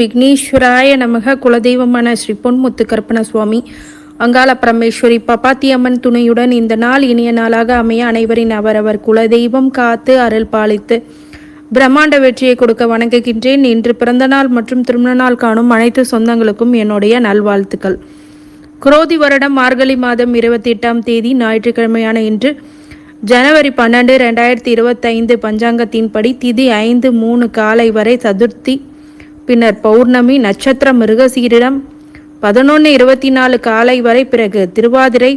விக்னேஸ்வராய நமக குலதெய்வமான ஸ்ரீ பொன்முத்து கற்பன சுவாமி. அங்காள பரமேஸ்வரி பப்பாத்தியம்மன் துணையுடன் இந்த நாள் இனிய நாளாக அமைய அனைவரின் அவரவர் குலதெய்வம் காத்து அருள் பாலித்து பிரம்மாண்ட வெற்றியை கொடுக்க வணங்குகின்றேன். இன்று பிறந்தநாள் மற்றும் திருமண நாள் காணும் அனைத்து சொந்தங்களுக்கும் என்னுடைய நல்வாழ்த்துக்கள். குரோதி வருடம் மார்கழி மாதம் இருபத்தி எட்டாம் தேதி ஞாயிற்றுக்கிழமையான இன்று ஜனவரி பன்னெண்டு ரெண்டாயிரத்தி இருபத்தைந்து பஞ்சாங்கத்தின்படி திதி ஐந்து மூணு காலை வரை சதுர்த்தி பின்னர் பௌர்ணமி நட்சத்திரம் மிருகசீரிடம். பதினொன்று இருபத்தி நாலு காலை வரை பிறகு திருவாதிரை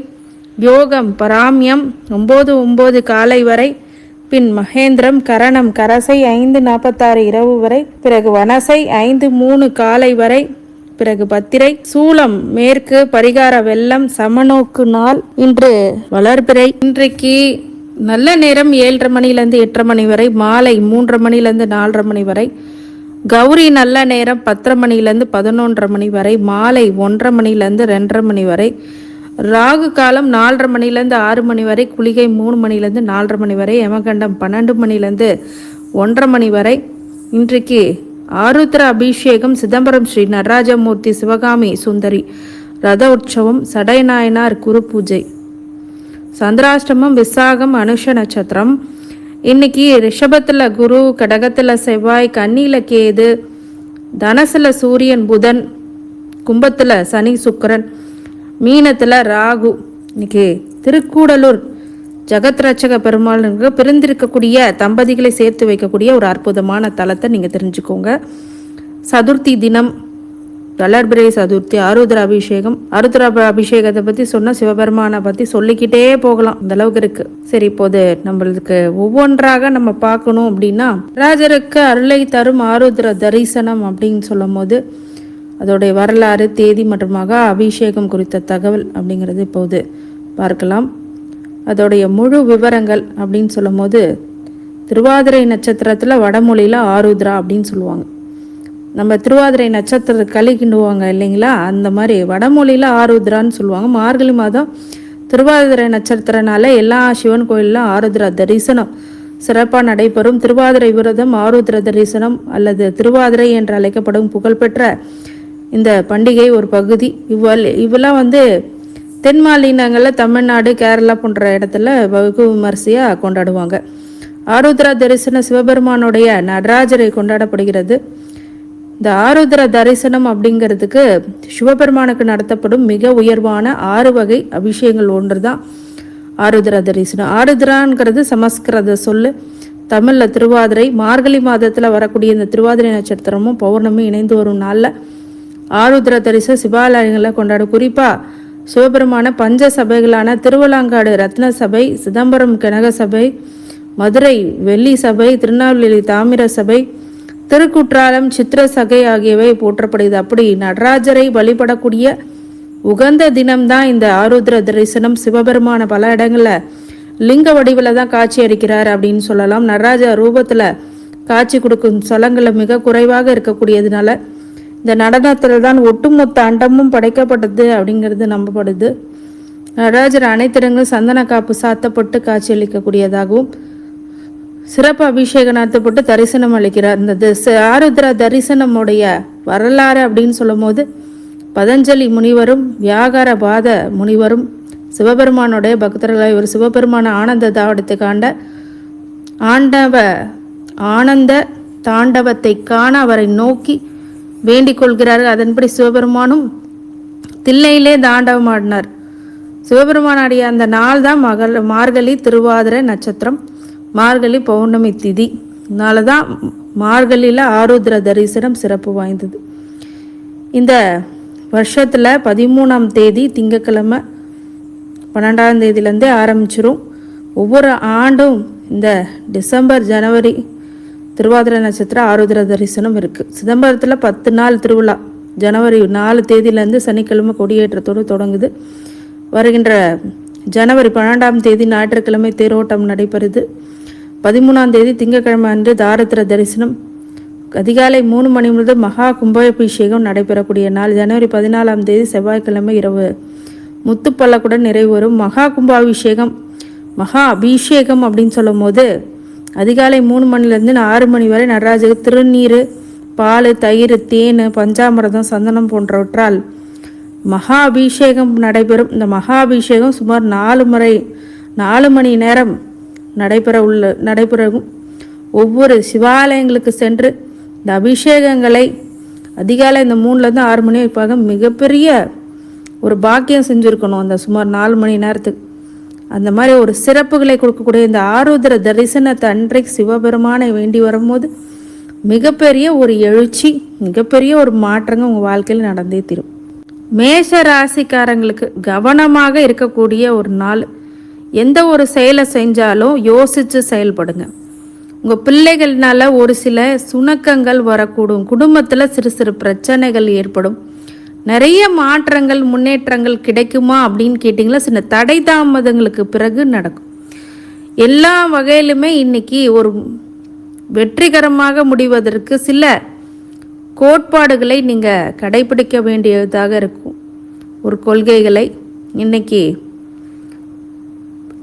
யோகம் பராமியம் ஒம்பது ஒம்பது காலை வரை பின் மகேந்திரம் கரணம் கரசை ஐந்து நாற்பத்தாறு இரவு வரை பிறகு வனசை ஐந்து மூணு காலை வரை பிறகு பத்திரை சூலம் மேற்கு பரிகார வெள்ளம் சமநோக்கு நாள் இன்று வளர்பிறை. இன்றைக்கு நல்ல நேரம் ஏழரை மணிலேருந்து எட்டரை மணி வரை மாலை மூன்றரை மணிலேருந்து நாலரை மணி வரை கௌரி நல்ல நேரம் பத்தரை மணிலேருந்து பதினொன்றரை மணி வரை மாலை ஒன்றரை மணிலேருந்து ரெண்டரை மணி வரை ராகு காலம் நாலரை மணிலேருந்து ஆறு மணி வரை குளிகை மூணு மணிலேருந்து நாலரை மணி வரை யமகண்டம் பன்னெண்டு மணிலேருந்து ஒன்றரை மணி வரை. இன்றைக்கு ஆருத்ர அபிஷேகம் சிதம்பரம் ஸ்ரீ நடராஜமூர்த்தி சிவகாமி சுந்தரி ரத உற்சவம் சடைநாயனார் குரு பூஜை. சந்திராஷ்டமம் விசாகம் அனுஷ நட்சத்திரம். இன்னைக்கு ரிஷபத்தில் குரு கடகத்தில் செவ்வாய் கன்னியில் கேது தனசில் சூரியன் புதன் கும்பத்தில் சனி சுக்கிரன் மீனத்தில் ராகு. இன்னைக்கு திருக்கூடலூர் ஜெகத் ரட்சக பெருமாளுக்கு பிரிந்திருக்கக்கூடிய தம்பதிகளை சேர்த்து வைக்கக்கூடிய ஒரு அற்புதமான தலத்தை நீங்கள் தெரிஞ்சுக்கோங்க. சதுர்த்தி தினம் வளர்பிறை சதுர்த்தி ஆருத்ர அபிஷேகம் ஆருத்ர அபிஷேகத்தை பற்றி சொன்னால் சிவபெருமானை பற்றி சொல்லிக்கிட்டே போகலாம். அந்த அளவுக்கு இருக்கு. சரி இப்போது நம்மளுக்கு ஒவ்வொன்றாக நம்ம பார்க்கணும் அப்படின்னா ராஜருக்கு அருளை தரும் ஆருத்ர தரிசனம் அப்படின்னு சொல்லும் போது அதோடைய வரலாறு தேதி மற்றும் மகா அபிஷேகம் குறித்த தகவல் அப்படிங்கிறது இப்போது பார்க்கலாம். அதோடைய முழு விவரங்கள் அப்படின்னு சொல்லும்போது திருவாதிரை நட்சத்திரத்தில் வடமொழியில் ஆருத்ரா அப்படின்னு சொல்லுவாங்க. நம்ம திருவாதிரை நட்சத்திர களி கிண்டுவாங்க இல்லைங்களா? அந்த மாதிரி வடமொழியில் ஆருத்ரான்னு சொல்லுவாங்க. மார்கழி மாதம் திருவாதிரை நட்சத்திரனால எல்லா சிவன் கோயிலிலும் ஆருத்ரா தரிசனம் சிறப்பாக நடைபெறும். திருவாதிரை விரதம் ஆருத்ர தரிசனம் அல்லது திருவாதிரை என்று அழைக்கப்படும் புகழ்பெற்ற இந்த பண்டிகை ஒரு பகுதி. இவ்வள இவெல்லாம் வந்து தென் மாநிலங்களில் தமிழ்நாடு கேரளா போன்ற இடத்துல வகு விமரிசையாக கொண்டாடுவாங்க. ஆருத்ரா தரிசன சிவபெருமானுடைய நடராஜரை கொண்டாடப்படுகிறது. இந்த ஆருத்ர தரிசனம் அப்படிங்கிறதுக்கு சிவபெருமானுக்கு நடத்தப்படும் மிக உயர்வான ஆறு வகை அபிஷேகங்கள் ஒன்று தான் ஆருத்ரா தரிசனம். ஆருத்ராங்கிறது சமஸ்கிருத சொல்லு. தமிழில் திருவாதிரை மார்கழி மாதத்தில் வரக்கூடிய இந்த திருவாதிரை நட்சத்திரமும் பௌர்ணமி இணைந்து வரும் நாளில் ஆருத்ர தரிசனம் சிவாலயங்களில் கொண்டாடும். குறிப்பாக சிவபெருமான பஞ்ச சபைகளான திருவலாங்காடு ரத்ன சபை சிதம்பரம் கனக சபை மதுரை வெள்ளி சபை திருநெல்வேலி தாமிர சபை திருக்குற்றாலம் சித்திர சகை ஆகியவை போற்றப்படுது அப்படி நடராஜரை வழிபடக்கூடிய உகந்த தினம்தான் இந்த ஆருத்ர தரிசனம். சிவபெருமான பல இடங்களில் லிங்க வடிவில் தான் காட்சி அளிக்கிறார் அப்படின்னு சொல்லலாம். நடராஜ ரூபத்தில் காட்சி கொடுக்கும் ஸ்தலங்களில் மிக குறைவாக இருக்கக்கூடியதுனால இந்த நடனத்தில் தான் ஒட்டுமொத்த அண்டமும் படைக்கப்பட்டது அப்படிங்கிறது நம்பப்படுது. நடராஜர் அனைத்திடங்களும் சந்தன காப்பு சாத்தப்பட்டு காட்சியளிக்கக்கூடியதாகவும் சிறப்பு அபிஷேக நடத்தப்பட்டு தரிசனம் அளிக்கிறார். இந்த ஆருத்ரா தரிசனமுடைய வரலாறு அப்படின்னு சொல்லும்போது பதஞ்சலி முனிவரும் வியாகார பாத முனிவரும் சிவபெருமானுடைய பக்தர்களாக ஒரு சிவபெருமான ஆனந்த தாவடத்தை காண்ட ஆண்டவ ஆனந்த தாண்டவத்தை காண அவரை நோக்கி வேண்டிக் கொள்கிறார்கள். அதன்படி சிவபெருமானும் தில்லையிலே தாண்டவமாடினார். சிவபெருமானாடிய அந்த நாள் தான் மகள் மார்கழி திருவாதிரை நட்சத்திரம். மார்கழி பௌர்ணமி திதி. அதனால தான் மார்கழியில் ஆருத்ர தரிசனம் சிறப்பு வாய்ந்தது. இந்த வருஷத்தில் பதிமூணாம் தேதி திங்கட்கிழமை பன்னெண்டாம் தேதியிலேருந்தே ஆரம்பிச்சிரும். ஒவ்வொரு ஆண்டும் இந்த டிசம்பர் ஜனவரி திருவாதிரை நட்சத்திரம் ஆருத்ர தரிசனம் இருக்குது சிதம்பரத்தில் பத்து நாள் திருவிழா. ஜனவரி நாலு தேதியிலேருந்து சனிக்கிழமை கொடியேற்றத்தோடு தொடங்குது. வருகின்ற ஜனவரி பன்னெண்டாம் தேதி ஞாயிற்றுக்கிழமை தேரோட்டம் நடைபெறுது. பதிமூணாம் தேதி திங்கட்கிழமை அன்று தாரத்திர தரிசனம். அதிகாலை மூணு மணி முதல் மகா கும்பாபிஷேகம் நடைபெறக்கூடிய நாள். ஜனவரி பதினாலாம் தேதி செவ்வாய்க்கிழமை இரவு. முத்துப்பல்லக்குடன் நிறைவேறும் மகா கும்பாபிஷேகம் மகா அபிஷேகம் அப்படின்னு சொல்லும் போது அதிகாலை மூணு மணிலேருந்து ஆறு மணி வரை நடராஜர் திருநீர் பால் தயிர் தேன் பஞ்சாமிரதம் சந்தனம் போன்றவற்றால் மகா அபிஷேகம் நடைபெறும். இந்த மகா அபிஷேகம் சுமார் நாலு முறை நாலு மணி நேரம் நடைபெற உள்ள நடைபெறவும் ஒவ்வொரு சிவாலயங்களுக்கு சென்று இந்த அபிஷேகங்களை அதிகாலை இந்த மூணுலேருந்து ஆறு மணி வைப்பாக மிகப்பெரிய ஒரு பாக்கியம் செஞ்சுருக்கணும். அந்த சுமார் நாலு மணி நேரத்துக்கு. அந்த மாதிரி ஒரு சிறப்புகளை கொடுக்கக்கூடிய இந்த ஆருத்ர தரிசனத்தை அன்றைக்கு சிவபெருமானை வேண்டி வரும்போது மிகப்பெரிய ஒரு எழுச்சி மிகப்பெரிய ஒரு மாற்றங்கள் உங்கள் வாழ்க்கையில் நடந்தே தீரும். மேஷ ராசிக்காரங்களுக்கு கவனமாக இருக்கக்கூடிய ஒரு நாள். எந்த ஒரு செயலை செஞ்சாலும் யோசித்து செயல்படுங்க. உங்கள் பிள்ளைகள்னால ஒரு சில சுணக்கங்கள் வரக்கூடும். குடும்பத்தில் சிறு சிறு பிரச்சனைகள் ஏற்படும். நிறைய மாற்றங்கள் முன்னேற்றங்கள் கிடைக்குமா அப்படின்னு கேட்டிங்களா சின்ன தடை தாமதங்களுக்கு பிறகு நடக்கும். எல்லா வகையிலுமே இன்னைக்கு ஒரு வெற்றிகரமாக முடிவதற்கு சில கோட்பாடுகளை நீங்கள் கடைபிடிக்க வேண்டியதாக இருக்கும். ஒரு கொள்கைகளை இன்னைக்கு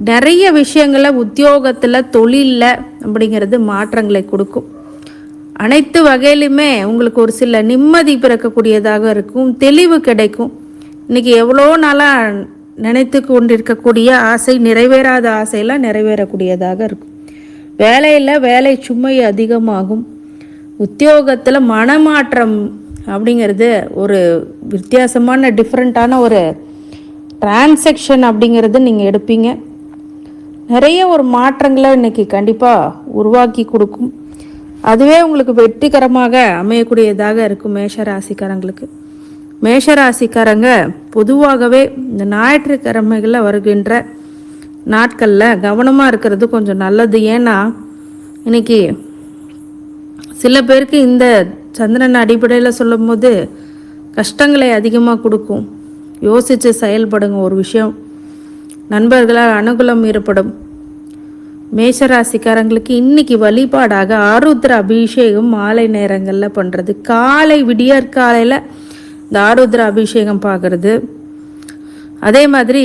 நிறைய விஷயங்களை உத்தியோகத்தில் தொழிலில் அப்படிங்கிறது மாற்றங்களை கொடுக்கும். அனைத்து வகையிலுமே உங்களுக்கு ஒரு சில நிம்மதி பிறக்கக்கூடியதாக இருக்கும் தெளிவு கிடைக்கும். இன்றைக்கி எவ்வளோ நாளாக நினைத்து கொண்டிருக்கக்கூடிய ஆசை நிறைவேறாத ஆசையெல்லாம் நிறைவேறக்கூடியதாக இருக்கும். வேலையில் வேலை சுமை அதிகமாகும். உத்தியோகத்தில் மனமாற்றம் அப்படிங்கிறது ஒரு வித்தியாசமான டிஃப்ரெண்ட்டான ஒரு டிரான்சாக்ஷன் அப்படிங்கிறது நீங்கள் எடுப்பீங்க. நிறைய ஒரு மாற்றங்களை இன்றைக்கி கண்டிப்பாக உருவாக்கி கொடுக்கும். அதுவே உங்களுக்கு வெற்றிகரமாக அமையக்கூடியதாக இருக்கும் மேஷ ராசிக்காரங்களுக்கு மேஷ ராசிக்காரங்க பொதுவாகவே இந்த ஞாயிற்றுக்கிழமைகளில் வருகின்ற நாட்களில் கவனமாக இருக்கிறது கொஞ்சம் நல்லது. ஏன்னா இன்னைக்கு சில பேருக்கு இந்த சந்திரன் அடிப்படையில் சொல்லும்போது கஷ்டங்களை அதிகமாக கொடுக்கும். யோசித்து செயல்படுங்க ஒரு விஷயம். நண்பர்களால் அனுகூலம் ஏற்படும். மேஷராசிக்காரங்களுக்கு இன்னைக்கு வழிபாடாக ஆருத்ர அபிஷேகம் மாலை நேரங்களில் பண்ணுறது காலை விடியற்காலையில் இந்த ஆருத்ர அபிஷேகம் பார்க்குறது அதே மாதிரி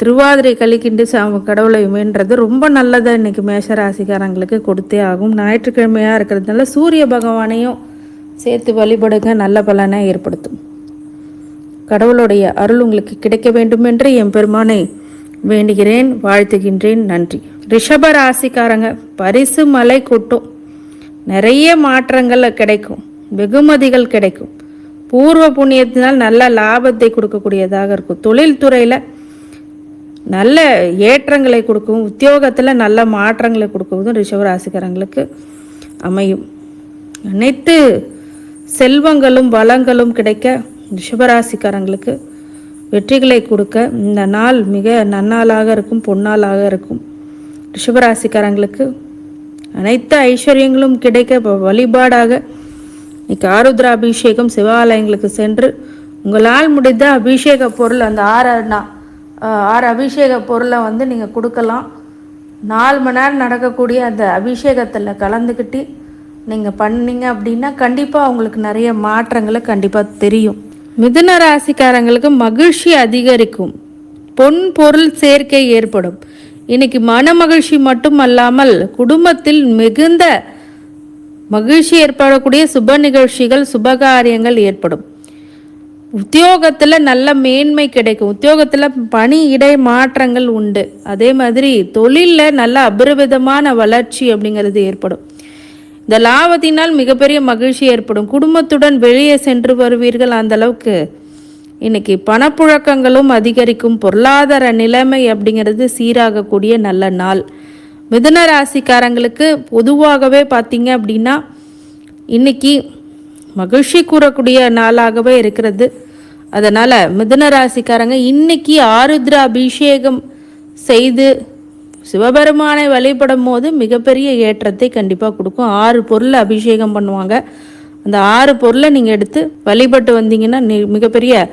திருவாதிரை கலிக்கிண்டு சாமி கடவுளை வேண்டது ரொம்ப நல்லதாக இன்னைக்கு மேஷராசிக்காரங்களுக்கு கொடுத்தே ஆகும். ஞாயிற்றுக்கிழமையாக இருக்கிறதுனால சூரிய பகவானையும் சேர்த்து வழிபடுங்க நல்ல பலனை ஏற்படுத்தும். கடவுளுடைய அருள் உங்களுக்கு கிடைக்க வேண்டும் என்று என் பெருமானை வேண்டுகிறேன் வாழ்த்துகின்றேன் நன்றி. ரிஷப ராசிக்காரங்க பரிசு மலை கொட்டும். நிறைய மாற்றங்கள் கிடைக்கும் வெகுமதிகள் கிடைக்கும். பூர்வ புண்ணியத்தினால் நல்ல லாபத்தை கொடுக்கக்கூடியதாக இருக்கும். தொழில்துறையில் நல்ல ஏற்றங்களை கொடுக்கும் உத்தியோகத்தில் நல்ல மாற்றங்களை கொடுக்குவதும் ரிஷபராசிக்காரங்களுக்கு அமையும். அனைத்து செல்வங்களும் வளங்களும் கிடைக்க ரிஷபராசிக்காரங்களுக்கு வெற்றிகளை கொடுக்க இந்த நாள் மிக நன்னாளாக இருக்கும் பொன்னாளாக இருக்கும். ரிஷபராசிக்காரங்களுக்கு அனைத்து ஐஸ்வர்யங்களும் கிடைக்க வழிபாடாக இன்னைக்கு ஆருத்ரா அபிஷேகம் சிவாலயங்களுக்கு சென்று உங்களால் முடிந்த அபிஷேக பொருள் அந்த ஆறு நா- ஆறு அபிஷேக பொருளை வந்து நீங்கள் கொடுக்கலாம். நாலு மணி நேரம் நடக்கக்கூடிய அந்த அபிஷேகத்தில் கலந்துக்கிட்டு நீங்கள் பண்ணீங்க அப்படின்னா கண்டிப்பாக உங்களுக்கு நிறைய மாற்றங்களை கண்டிப்பாக தெரியும். மிதுன ராசிக்காரங்களுக்கு மகிழ்ச்சி அதிகரிக்கும். பொன் பொருள் சேர்க்கை ஏற்படும். இன்னைக்கு மன மகிழ்ச்சி மட்டுமல்லாமல் குடும்பத்தில் மிகுந்த மகிழ்ச்சி ஏற்படக்கூடிய சுப நிகழ்ச்சிகள் சுபகாரியங்கள் ஏற்படும். உத்தியோகத்தில் நல்ல மேன்மை கிடைக்கும். உத்தியோகத்தில் பணி இடை மாற்றங்கள் உண்டு. அதே மாதிரி தொழிலில் நல்ல அபரிவிதமான வளர்ச்சி அப்படிங்கிறது ஏற்படும். இந்த லாபத்தினால் மிகப்பெரிய மகிழ்ச்சி ஏற்படும். குடும்பத்துடன் வெளியே சென்று வருவீர்கள் அந்த அளவுக்கு. இன்னைக்கு பணப்புழக்கங்களும் அதிகரிக்கும். பொருளாதார நிலைமை அப்படிங்கிறது சீராகக்கூடிய நல்ல நாள். மிதுன ராசிக்காரங்களுக்கு பொதுவாகவே பார்த்தீங்க அப்படின்னா இன்னைக்கு மகிழ்ச்சி கூறக்கூடிய நாளாகவே இருக்கிறது. அதனால் மிதுன ராசிக்காரங்க இன்னைக்கு ஆருத்ர அபிஷேகம் செய்து சிவபெருமானை வழிபடும் போது மிகப்பெரிய ஏற்றத்தை கண்டிப்பாக கொடுக்கும். ஆறு பொருளை அபிஷேகம் பண்ணுவாங்க. அந்த ஆறு பொருளை நீங்கள் எடுத்து வழிபட்டு வந்தீங்கன்னா நி- மிகப்பெரிய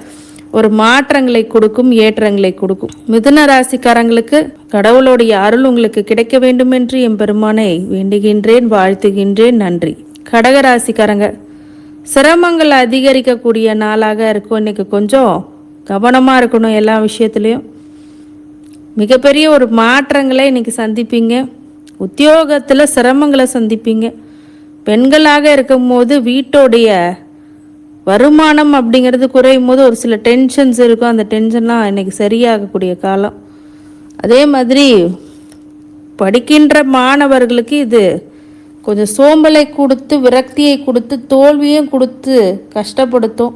ஒரு மாற்றங்களை கொடுக்கும் ஏற்றங்களை கொடுக்கும். மிதுன ராசிக்காரங்களுக்கு கடவுளுடைய அருள் உங்களுக்கு கிடைக்க வேண்டும் என்று என் பெருமானை வேண்டுகின்றேன் வாழ்த்துகின்றேன் நன்றி. கடக ராசிக்காரங்க சிரமங்கள் அதிகரிக்கக்கூடிய நாளாக இருக்கும். இன்னைக்கு கொஞ்சம் கவனமாக இருக்கணும் எல்லா விஷயத்துலையும். மிகப்பெரிய ஒரு மாற்றங்களை இன்னைக்கு சந்திப்பீங்க. உத்தியோகத்தில் சிரமங்களை சந்திப்பீங்க. பெண்களாக இருக்கும்போது வீட்டோடைய வருமானம் அப்படிங்கிறது குறையும் போது ஒரு சில டென்ஷன்ஸ் இருக்கும். அந்த டென்ஷன்லாம் இன்னைக்கு சரியாகக்கூடிய காலம். அதே மாதிரி படிக்கின்ற மாணவர்களுக்கு இது கொஞ்சம் சோம்பலை கொடுத்து விரக்தியை கொடுத்து தோல்வியும் கொடுத்து கஷ்டப்படுத்தும்.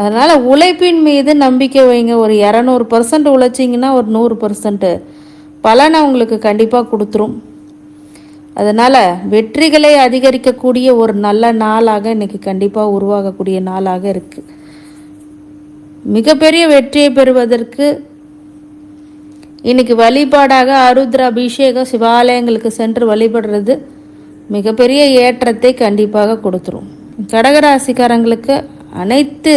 அதனால் உழைப்பின் மீது நம்பிக்கை வைங்க. ஒரு இரநூறு பர்சன்ட் உழைச்சிங்கன்னா ஒரு நூறு பர்சன்ட்டு பலனை உங்களுக்கு கண்டிப்பாக கொடுத்துரும். அதனால் வெற்றிகளை அதிகரிக்கக்கூடிய ஒரு நல்ல நாளாக இன்றைக்கி கண்டிப்பாக உருவாகக்கூடிய நாளாக இருக்குது மிகப்பெரிய வெற்றியை பெறுவதற்கு இன்றைக்கி வழிபாடாக அருத்ர அபிஷேகம் சிவாலயங்களுக்கு சென்று வழிபடுறது மிகப்பெரிய ஏற்றத்தை கண்டிப்பாக கொடுத்துரும். கடகராசிக்காரங்களுக்கு அனைத்து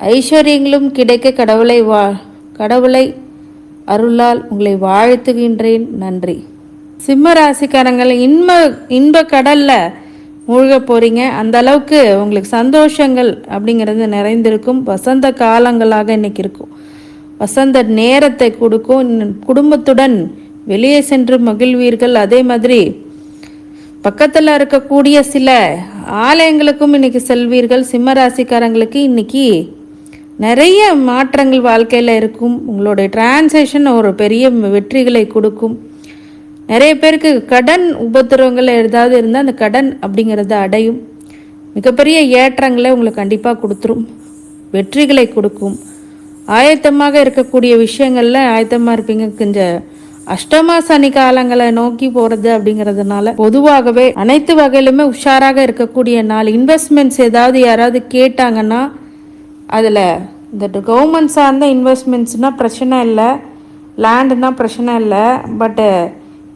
ஐஸ்வர்யங்களும் கிடைக்க கடவுளை வா கடவுளை அருளால் உங்களை வாழ்த்துகின்றேன். நன்றி. சிம்ம ராசிக்காரங்கள் இன்ப இன்ப கடலில் மூழ்க போகிறீங்க அந்த அளவுக்கு உங்களுக்கு சந்தோஷங்கள் அப்படிங்கிறது நிறைந்திருக்கும். வசந்த காலங்களாக இன்னைக்கு இருக்கும். வசந்த நேரத்தை கொடுக்கும். குடும்பத்துடன் வெளியே சென்று மகிழ்வீர்கள். அதே மாதிரி பக்கத்தில் இருக்கக்கூடிய சில ஆலயங்களுக்கும் இன்னைக்கு செல்வீர்கள். சிம்ம ராசிக்காரங்களுக்கு இன்னைக்கு நிறைய மாற்றங்கள் வாழ்க்கையில் இருக்கும். உங்களுடைய டிரான்சேஷன் ஒரு பெரிய வெற்றிகளை கொடுக்கும். நிறைய பேருக்கு கடன் உபத்திரவங்கள் ஏதாவது இருந்தால் அந்த கடன் அப்படிங்கிறத அடையும். மிகப்பெரிய ஏற்றங்களை உங்களுக்கு கண்டிப்பாக கொடுத்துரும். வெற்றிகளை கொடுக்கும். ஆயத்தமாக இருக்கக்கூடிய விஷயங்களில் ஆயத்தமாக இருப்பீங்க. கொஞ்சம் அஷ்டமா சனி காலங்களை நோக்கி போகிறது அப்படிங்கிறதுனால பொதுவாகவே அனைத்து வகையிலுமே உஷாராக இருக்கக்கூடிய நாள். இன்வெஸ்ட்மெண்ட்ஸ் ஏதாவது யாராவது கேட்டாங்கன்னா அதில் இந்த கவர்மெண்ட் சார்ந்த இன்வெஸ்ட்மெண்ட்ஸ்னால் பிரச்சனை இல்லை லேண்டுனா பிரச்சனை இல்லை பட்டு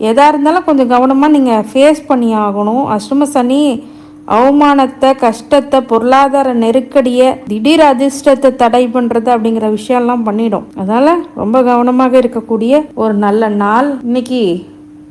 எதாக இருந்தாலும் கொஞ்சம் கவனமாக நீங்கள் ஃபேஸ் பண்ணி ஆகணும். அஷ்டம சனி அவமானத்தை கஷ்டத்தை பொருளாதார நெருக்கடியை திடீர் அதிர்ஷ்டத்தை தடை பண்ணுறது அப்படிங்கிற விஷயம்லாம் பண்ணிடும். அதனால் ரொம்ப கவனமாக இருக்கக்கூடிய ஒரு நல்ல நாள். இன்னைக்கு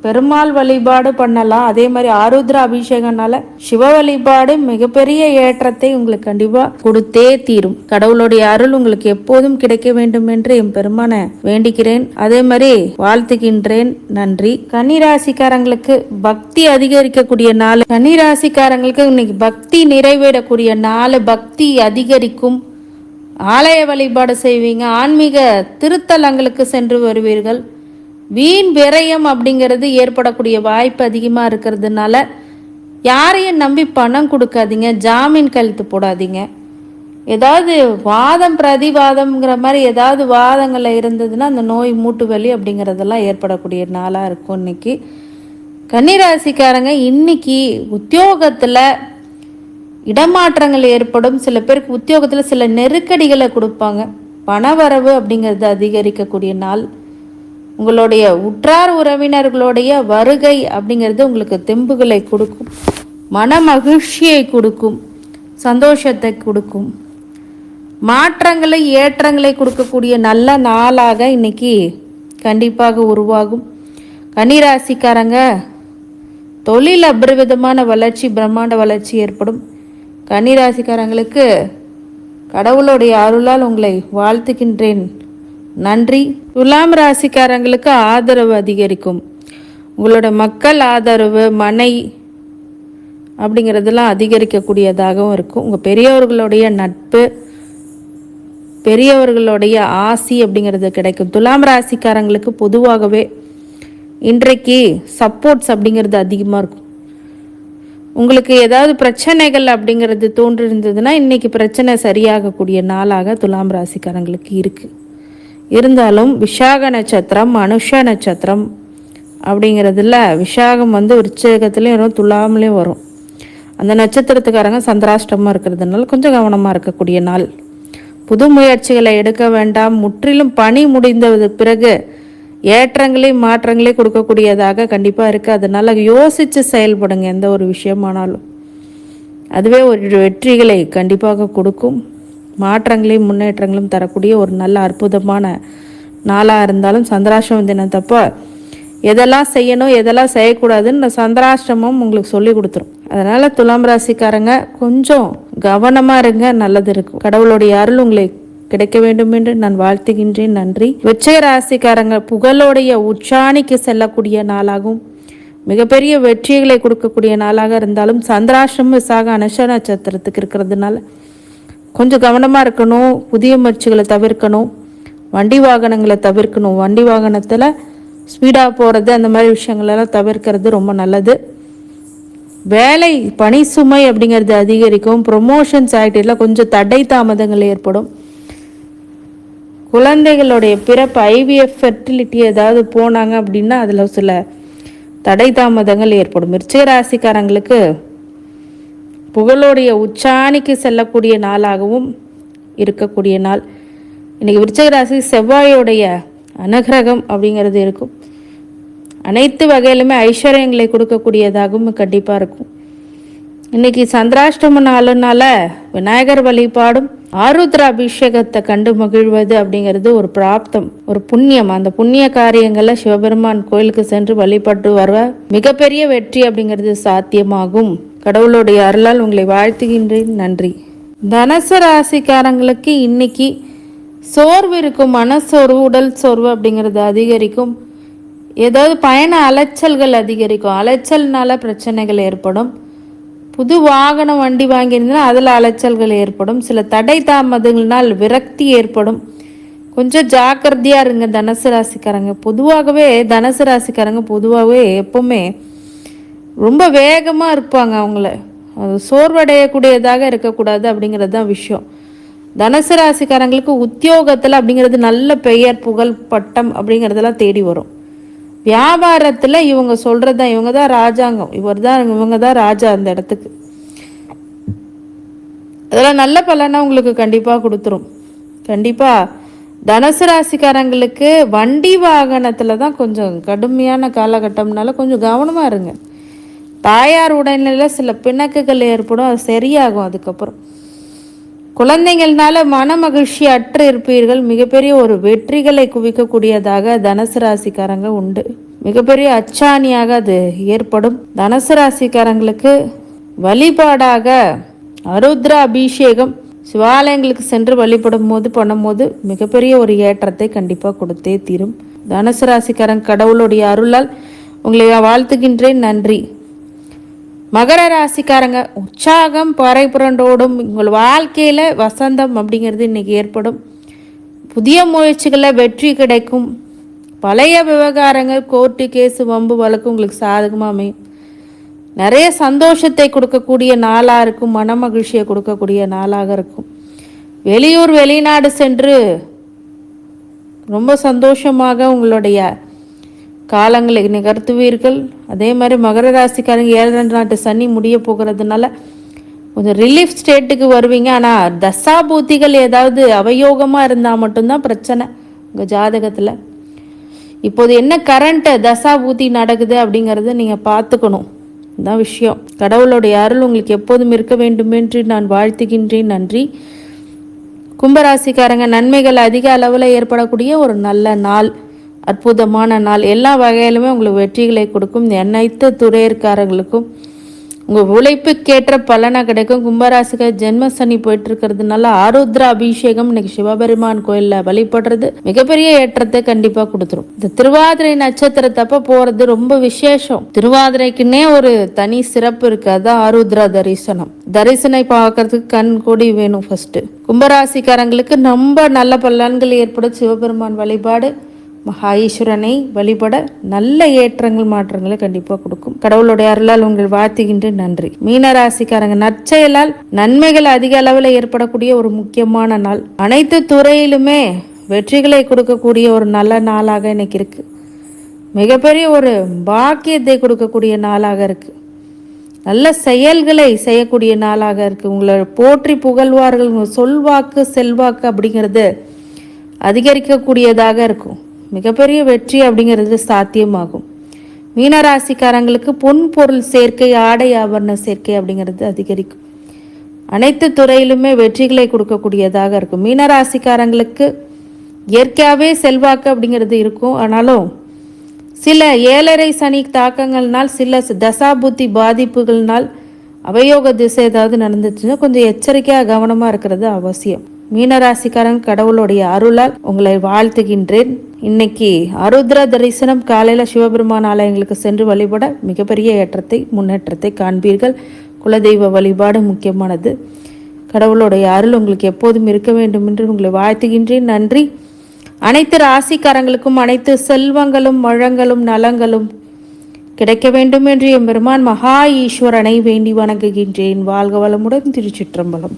பெருமாள் வழிபாடு பண்ணலாம். அதே மாதிரி ஆருத்ர அபிஷேகம்னால சிவ வழிபாடு மிகப்பெரிய ஏற்றத்தை உங்களுக்கு கண்டிப்பா கொடுத்தே தீரும். கடவுளுடைய அருள் உங்களுக்கு எப்போதும் கிடைக்க வேண்டும் என்று என் பெருமான வேண்டிக்கிறேன். அதே மாதிரி வாழ்த்துகின்றேன். நன்றி. கன்னிராசிக்காரங்களுக்கு பக்தி அதிகரிக்கக்கூடிய நாள். கன்னிராசிக்காரங்களுக்கு இன்னைக்கு பக்தி நிறைவேறக்கூடிய நாள். பக்தி அதிகரிக்கும். ஆலய வழிபாடு செய்வீங்க. ஆன்மீக திருத்தலங்களுக்கு சென்று வருவீர்கள். வீண் விரயம் அப்படிங்கிறது ஏற்படக்கூடிய வாய்ப்பு அதிகமாக இருக்கிறதுனால யாரையும் நம்பி பணம் கொடுக்காதீங்க ஜாமீன் கழுத்து போடாதீங்க. ஏதாவது வாதம் பிரதிவாதம்ங்கிற மாதிரி ஏதாவது வாதங்களில் இருந்ததுன்னா அந்த நோய் மூட்டு வலி அப்படிங்கிறதெல்லாம் ஏற்படக்கூடிய நாளாக இருக்கும் இன்னைக்கு. கன்னிராசிக்காரங்க இன்னைக்கு உத்தியோகத்தில் இடமாற்றங்கள் ஏற்படும். சில பேருக்கு உத்தியோகத்தில் சில நெருக்கடிகளை கொடுப்பாங்க. பணவரவு அப்படிங்கிறது அதிகரிக்கக்கூடிய நாள். உங்களுடைய உற்றார் உறவினர்களுடைய வருகை அப்படிங்கிறது உங்களுக்கு தெம்புகளை கொடுக்கும். மன மகிழ்ச்சியை கொடுக்கும். சந்தோஷத்தை கொடுக்கும். மாற்றங்களை ஏற்றங்களை கொடுக்கக்கூடிய நல்ல நாளாக இன்னைக்கு கண்டிப்பாக உருவாகும். கன்னிராசிக்காரங்க தொழில் அபரிவிதமான வளர்ச்சி பிரம்மாண்ட வளர்ச்சி ஏற்படும். கன்னிராசிக்காரங்களுக்கு கடவுளுடைய அருளால் உங்களை வாழ்த்துகின்றேன். நன்றி. துலாம் ராசிக்காரங்களுக்கு ஆதரவு அதிகரிக்கும். உங்களோட மக்கள் ஆதரவு மனை அப்படிங்கிறதெல்லாம் அதிகரிக்கக்கூடியதாகவும் இருக்கும். உங்கள் பெரியவர்களுடைய நட்பு பெரியவர்களுடைய ஆசி அப்படிங்கிறது கிடைக்கும். துலாம் ராசிக்காரங்களுக்கு பொதுவாகவே இன்றைக்கு சப்போர்ட்ஸ் அப்படிங்கிறது அதிகமாக இருக்கும். உங்களுக்கு ஏதாவது பிரச்சனைகள் அப்படிங்கிறது தோன்றிருந்ததுன்னா இன்றைக்கி பிரச்சனை சரியாகக்கூடிய நாளாக துலாம் ராசிக்காரங்களுக்கு இருக்குது இருந்தாலும் விஷாக நட்சத்திரம் மனுஷ நட்சத்திரம் அப்படிங்கிறதுல விஷாகம் வந்து விருச்சகத்துலேயும் வரும் துலாம்லேயும் வரும். அந்த நட்சத்திரத்துக்காரங்க சந்திராஷ்டமாக இருக்கிறதுனால கொஞ்சம் கவனமாக இருக்கக்கூடிய நாள். புது முயற்சிகளை எடுக்க வேண்டாம். முற்றிலும் பணி முடிந்தது பிறகு ஏற்றங்களே மாற்றங்களே கொடுக்கக்கூடியதாக கண்டிப்பாக இருக்குது அதனால் யோசித்து செயல்படுங்க எந்த ஒரு விஷயமானாலும். அதுவே ஒரு வெற்றிகளை கண்டிப்பாக கொடுக்கும். மாற்றங்களையும் முன்னேற்றங்களும் தரக்கூடிய ஒரு நல்ல அற்புதமான நாளாக இருந்தாலும் சந்திராஷ்டமம் தினத்தப்போ எதெல்லாம் செய்யணும் எதெல்லாம் செய்யக்கூடாதுன்னு இந்த சந்திராஷ்டமம் உங்களுக்கு சொல்லி கொடுத்துரும். அதனால் துலாம் ராசிக்காரங்க கொஞ்சம் கவனமாக இருங்க நல்லது இருக்கும். கடவுளுடைய அருள் உங்களை கிடைக்க வேண்டும் என்று நான் வாழ்த்துகின்றேன் நன்றி. விச்சய ராசிக்காரங்க புகழோடைய உச்சாணிக்கு செல்லக்கூடிய நாளாகும் மிகப்பெரிய வெற்றிகளை கொடுக்கக்கூடிய நாளாக இருந்தாலும் சந்திராஷ்டமம் விசாக அனுஷ நட்சத்திரத்துக்கு இருக்கிறதுனால கொஞ்சம் கவனமாக இருக்கணும் புதிய முயற்சிகளை தவிர்க்கணும் வண்டி வாகனங்களை தவிர்க்கணும். வண்டி வாகனத்தில் ஸ்பீடாக போகிறது அந்த மாதிரி விஷயங்களெல்லாம் தவிர்க்கிறது ரொம்ப நல்லது. வேலை பணி சுமை அப்படிங்கிறது அதிகரிக்கும். ப்ரொமோஷன்ஸ் ஆக்டிவில் கொஞ்சம் தடை தாமதங்கள் ஏற்படும். குழந்தைகளுடைய பிறப்பு ஐவிஎஃப் ஃபெர்டிலிட்டி ஏதாவது போனாங்க அப்படின்னா அதில் சில தடை தாமதங்கள் ஏற்படும். மிர்ச்சிக ராசிக்காரங்களுக்கு புகழோடைய உச்சாணிக்கு செல்லக்கூடிய நாளாகவும் இருக்கக்கூடிய நாள். இன்னைக்கு விருச்சிக ராசி செவ்வாயோடைய அனுகிரகம் அப்படிங்கிறது இருக்கும். அனைத்து வகையிலுமே ஐஸ்வர்யங்களை கொடுக்கக்கூடியதாகவும் கண்டிப்பாக இருக்கும். இன்னைக்கு சந்திராஷ்டம நாளுனால விநாயகர் வழிபாடும் ஆருத்ர அபிஷேகத்தை கண்டு மகிழ்வது அப்படிங்கிறது ஒரு பிராப்தம் ஒரு புண்ணியம். அந்த புண்ணிய காரியங்களை சிவபெருமான் கோயிலுக்கு சென்று வழிபட்டு வர மிகப்பெரிய வெற்றி அப்படிங்கிறது சாத்தியமாகும். கடவுளுடைய அருளால் உங்களை வாழ்த்துகின்றேன். நன்றி. தனுசு ராசிக்காரங்களுக்கு இன்னைக்கு சோர்வு இருக்கும் மனசோர்வு உடல் சோர்வு அப்படிங்கிறது அதிகரிக்கும். ஏதாவது பயண அலைச்சல்கள் அதிகரிக்கும். அலைச்சல்னால பிரச்சனைகள் ஏற்படும். புது வாகனம் வண்டி வாங்கியிருந்தா அதில் அலைச்சல்கள் ஏற்படும். சில தடை தாமதங்கள்னால் விரக்தி ஏற்படும். கொஞ்சம் ஜாக்கிரதையாக இருங்க தனுசு ராசிக்காரங்க. பொதுவாகவே தனுசு ராசிக்காரங்க பொதுவாகவே எப்பவுமே ரொம்ப வேகமாக இருப்பாங்க அவங்கள. சோர்வடையக்கூடியதாக இருக்கக்கூடாது அப்படிங்கிறது தான் விஷயம். தனுசு ராசிக்காரங்களுக்கு உத்தியோகத்தில் அப்படிங்கிறது நல்ல பெயர் புகழ் பட்டம் அப்படிங்கிறதெல்லாம் தேடி வரும். வியாபாரத்தில் இவங்க சொல்கிறது தான் இவங்க தான் ராஜாங்கம். இவர் தான் இவங்க தான் ராஜா அந்த இடத்துக்கு. அதெல்லாம் நல்ல பலனை உங்களுக்கு கண்டிப்பாக கொடுத்துரும். கண்டிப்பாக தனுசு ராசிக்காரங்களுக்கு வண்டி வாகனத்தில் தான் கொஞ்சம் கடுமையான காலகட்டம்னால கொஞ்சம் கவனமாக இருங்க. தாயார் உடல்நிலையில் சில பிணக்குகள் ஏற்படும். அது சரியாகும் அதுக்கப்புறம். குழந்தைங்கள்னால மன மகிழ்ச்சி அற்று இருப்பீர்கள். மிகப்பெரிய ஒரு வெற்றிகளை குவிக்கக்கூடியதாக தனுசு ராசிக்காரங்க உண்டு. மிகப்பெரிய அச்சாணியாக அது ஏற்படும். தனுசு ராசிக்காரங்களுக்கு வழிபாடாக அருத்ர அபிஷேகம் சிவாலயங்களுக்கு சென்று வழிபடும் போது பண்ணும்போது மிகப்பெரிய ஒரு ஏற்றத்தை கண்டிப்பாக கொடுத்தே தீரும். தனுசு ராசிக்காரன் கடவுளுடைய அருளால் உங்களை வாழ்த்துகின்றேன். நன்றி. மகர ராசிக்காரங்க உற்சாகம் பறை புரண்டோடும் உங்கள் வாழ்க்கையில் வசந்தம் அப்படிங்கிறது இன்றைக்கி ஏற்படும். புதிய முயற்சிகளில் வெற்றி கிடைக்கும். பழைய விவகாரங்கள் கோர்ட்டு கேஸு வம்பு வழக்கு உங்களுக்கு சாதகமாக அமையும். நிறைய சந்தோஷத்தை கொடுக்கக்கூடிய நாளாக இருக்கும். மன மகிழ்ச்சியை கொடுக்கக்கூடிய நாளாக இருக்கும். வெளியூர் வெளிநாடு சென்று ரொம்ப சந்தோஷமாக உங்களுடைய காலங்களை நிகழ்த்துவீர்கள் அதே மாதிரி மகர ராசிக்காரங்க ஏழு நாட்டு சனி முடிய போகிறதுனால கொஞ்சம் ரிலீஃப் ஸ்டேட்டுக்கு வருவீங்க. ஆனால் தசாபூத்திகள் ஏதாவது அவயோகமாக இருந்தால் மட்டும்தான் பிரச்சனை உங்கள் ஜாதகத்தில். இப்போது என்ன கரண்ட்டு தசாபூத்தி நடக்குது அப்படிங்கிறத நீங்கள் பார்த்துக்கணும். இதுதான் விஷயம். கடவுளுடைய அருள் உங்களுக்கு எப்போதும் இருக்க வேண்டும் என்று நான் வாழ்த்துகின்றேன். நன்றி. கும்பராசிக்காரங்க நன்மைகள் அதிக அளவில் ஏற்படக்கூடிய ஒரு நல்ல நாள். அற்புதமான நாள். எல்லா வகையிலுமே உங்களுக்கு வெற்றிகளை கொடுக்கும். அனைத்து துறையர்காரங்களுக்கும் உங்கள் உழைப்புக்கேற்ற பலனாக கிடைக்கும். கும்பராசிக்கு ஜென்ம சனி போயிட்டு இருக்கிறதுனால ஆருத்ர அபிஷேகம் இன்னைக்கு சிவபெருமான் கோயிலில் வழிபடுறது. மிகப்பெரிய ஏற்றத்தை கண்டிப்பாக கொடுத்துரும். இந்த திருவாதிரை நட்சத்திரத்தப்ப போகிறது ரொம்ப விசேஷம். திருவாதிரைக்குன்னே ஒரு தனி சிறப்பு இருக்கு. அதான் ஆருத்ரா தரிசனம். தரிசனை பார்க்கறதுக்கு கண் கூடி வேணும் ஃபர்ஸ்ட் கும்பராசிக்காரங்களுக்கு ரொம்ப நல்ல பலன்கள் ஏற்படும். சிவபெருமான் வழிபாடு. மகா ஈஸ்வரனை வழிபட நல்ல ஏற்றங்கள் மாற்றங்களை கண்டிப்பாக கொடுக்கும். கடவுளுடைய அருளால் உங்கள் வாழ்த்துகின்ற நன்றி. மீனராசிக்காரங்க நற்செயலால் நன்மைகள் அதிக அளவில் ஏற்படக்கூடிய ஒரு முக்கியமான நாள். அனைத்து துறையிலுமே வெற்றிகளை கொடுக்கக்கூடிய ஒரு நல்ல நாளாக இன்னைக்கு இருக்கு. மிகப்பெரிய ஒரு பாக்கியத்தை கொடுக்கக்கூடிய நாளாக இருக்கு. நல்ல செயல்களை செய்யக்கூடிய நாளாக இருக்குது உங்களை போற்றி புகழ்வார்கள். உங்கள் சொல்வாக்கு செல்வாக்கு அப்படிங்கிறது அதிகரிக்கக்கூடியதாக இருக்கும். மிகப்பெரிய வெற்றி அப்படிங்கிறது சாத்தியமாகும். மீனராசிக்காரங்களுக்கு பொன் பொருள் சேர்க்கை ஆடை ஆபரண சேர்க்கை அப்படிங்கிறது அதிகரிக்கும். அனைத்து துறையிலுமே வெற்றிகளை கொடுக்கக்கூடியதாக இருக்கும். மீனராசிக்காரங்களுக்கு இயற்கையாகவே செல்வாக்கு அப்படிங்கிறது இருக்கும். ஆனாலும் சில ஏழரை சனி தாக்கங்கள்னால் சில தசாபுத்தி பாதிப்புகள்னால் அவயோக திசை ஏதாவது நடந்துச்சுன்னா கொஞ்சம் எச்சரிக்கையாக கவனமாக இருக்கிறது அவசியம். மீனராசிக்காரன் கடவுளுடைய அருளால் உங்களை வாழ்த்துகின்றேன். இன்னைக்கு அருத்ர தரிசனம் காலையில் சிவபெருமான் ஆலயங்களுக்கு சென்று வழிபட மிகப்பெரிய ஏற்றத்தை முன்னேற்றத்தை காண்பீர்கள். குலதெய்வ வழிபாடு முக்கியமானது. கடவுளுடைய அருள் உங்களுக்கு எப்போதும் இருக்க வேண்டும் என்று உங்களை வாழ்த்துகின்றேன். நன்றி. அனைத்து ராசிக்காரங்களுக்கும் அனைத்து செல்வங்களும் வளங்களும் நலங்களும் கிடைக்க வேண்டும் என்று எம்பெருமான் மகா ஈஸ்வரனை வேண்டி வணங்குகின்றேன். வாழ்க வளமுடன் திருச்சிற்றம்பலம்.